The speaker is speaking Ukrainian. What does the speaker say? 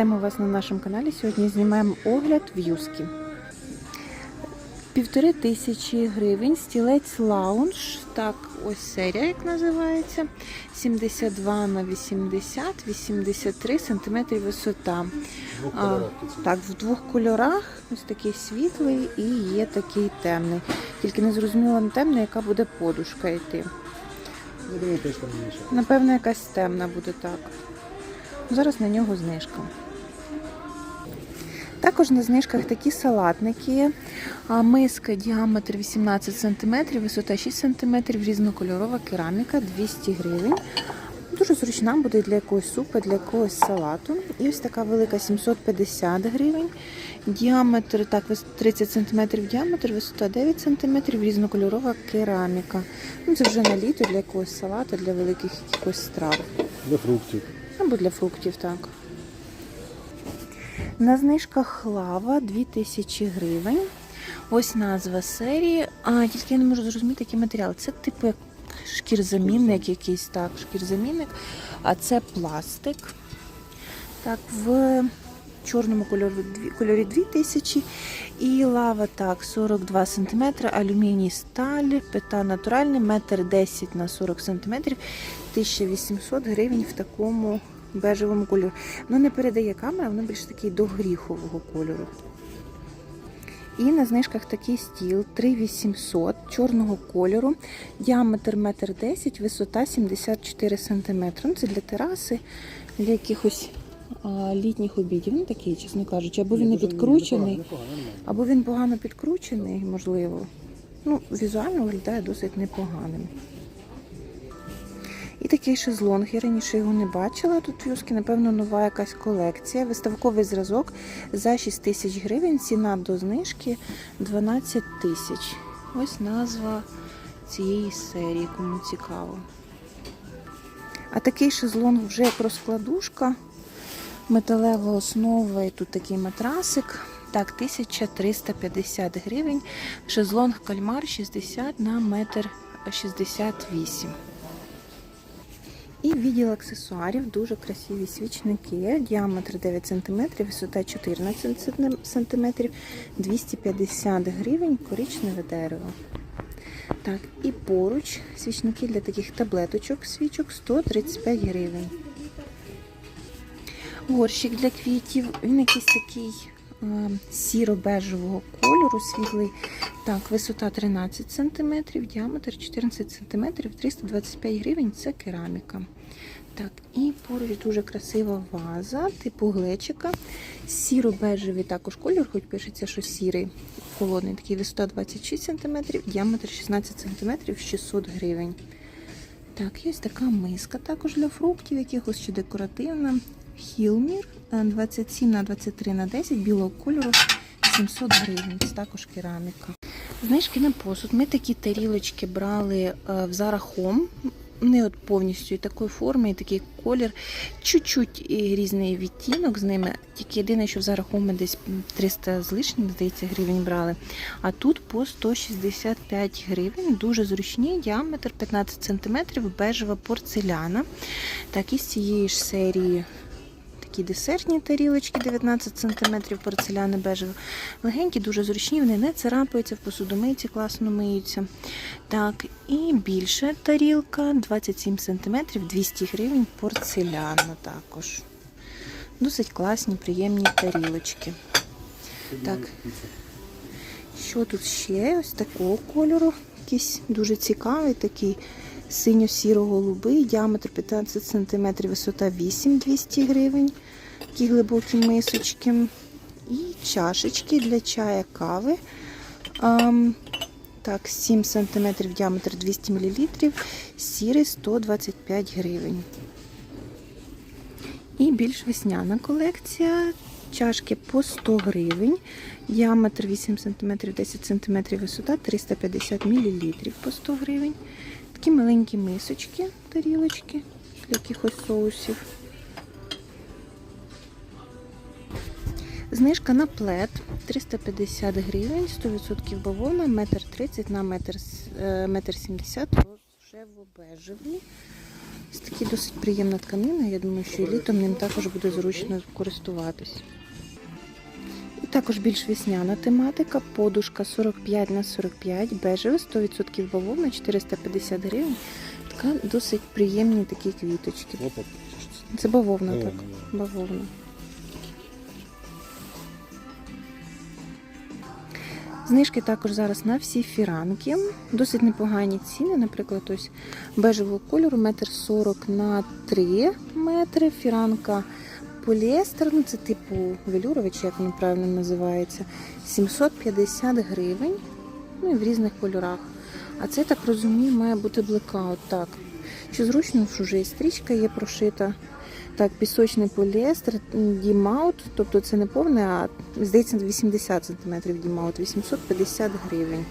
Вітаємо вас на нашому каналі. Сьогодні знімаємо огляд в'юзки. Півтори тисячі гривень, стілець лаунж. Так, ось серія, як називається. 72 на 80, 83 см висота. А, так, в двох кольорах. Ось такий світлий і є такий темний. Тільки не зрозуміла на темний, яка буде подушка йти. Напевно, якась темна буде так. Зараз на нього знижка. Також на знижках такі салатники. Миска діаметр 18 см, висота 6 см, різнокольорова кераміка 200 гривень. Дуже зручна буде для якогось супу, для якогось салату. І ось така велика 750 гривень. Діаметр так, 30 см діаметр, висота 9 см, різнокольорова кераміка. Ну, це вже на літо для якогось салату, для великих якихось страв. Для фруктів. Або для фруктів, так. На знижках лава 2000 гривень. Ось назва серії. А тільки я не можу зрозуміти, який матеріал. Це типу як шкірзамінник якийсь, так, шкірзамінник. А це пластик. Так, в чорному кольорі, кольорі 2000. І лава так, 42 см, алюміній сталь, пита натуральний, метр 10 на 40 см, 1800 гривень в такому бежевому кольорі. Воно не передає камера, воно більш такий до гріхового кольору. І на знижках такий стіл 3800 чорного кольору, діаметр 1,10 м, висота 74 см. Ну, Це для тераси, для якихось а, літніх обідів. Ну такий, чесно кажучи, або він не підкручений, або він погано підкручений, можливо. Ну, візуально виглядає досить непоганим. Такий шезлонг. Я раніше його не бачила. Тут Юскі, напевно, нова якась колекція. Виставковий зразок за 6 тисяч гривень. Ціна до знижки 12 тисяч. Ось назва цієї серії, кому цікаво. А такий шезлонг вже як розкладушка. Металева основа і тут такий матрасик. Так, 1350 гривень. Шезлонг кальмар 60 на метр 68. І відділ аксесуарів, дуже красиві свічники, діаметр 9 см, висота 14 см, 250 гривень, коричневе дерево. Так, і поруч свічники для таких таблеточок, свічок 135 гривень. Горщик для квітів, він якийсь такий сіро-бежевого кольору, світлий. Так, висота 13 см, діаметр 14 см, 325 гривень це кераміка. Так, і поруч дуже красива ваза, типу глечика. Сіро-бежевий також колір, хоч пишеться, що сірий. Холодний такий висота 26 см, діаметр 16 см, 600 гривень. Так, є така миска також для фруктів, якихось чи декоративна. Хілмір е, 27 на 23 на 10 білого кольору 700 гривень. Це також кераміка. Знижки на посуд. Ми такі тарілочки брали е, в Home. Не от повністю і такої форми, і такий колір. Чуть-чуть різний відтінок з ними. Тільки єдине, що в Zara ми десь 300 з лишнім, здається, гривень брали. А тут по 165 гривень. Дуже зручні, діаметр 15 см, бежева порцеляна. Так, із цієї ж серії такі десертні тарілочки 19 см порцеляни бежево. Легенькі, дуже зручні, вони не царапаються, в посудомийці класно миються. Так, і більша тарілка 27 см, 200 гривень порцеляна також. Досить класні, приємні тарілочки. Так. Що тут ще? Ось такого кольору. Якийсь дуже цікавий, такий синьо-сіро-голубий, діаметр 15 см, висота 8-200 гривень. Такі глибокі мисочки. І чашечки для чая кави. Так, 7 см діаметр 200 мл, сірий 125 гривень. І більш весняна колекція. Чашки по 100 гривень, діаметр 8 см, 10 см, висота 350 мл по 100 гривень. Такі маленькі мисочки, тарілочки для якихось соусів. Знижка на плед 350 гривень, 100% бавовна, метр 30 на метр, с- е, метр 70, рожево-бежевий. Ось такі досить приємна тканина. Я думаю, що літом ним також буде зручно користуватись. Також більш весняна тематика. Подушка 45 на 45, бежеве, 100% бавовна, 450 гривень. Така досить приємні такі квіточки. Це бавовна, так. Бавовна. Знижки також зараз на всі фіранки. Досить непогані ціни. Наприклад, ось бежевого кольору, метр 40 на 3 метри. Фіранка поліестер, ну це типу велюрович, як він правильно називається. 750 гривень. Ну і в різних кольорах. А це, так розумію, має бути блекаут. Так. Що зручно, що вже і стрічка є прошита. Так, пісочний поліестер, дімаут, тобто це не повне, а здається 80 см дімаут, 850 гривень.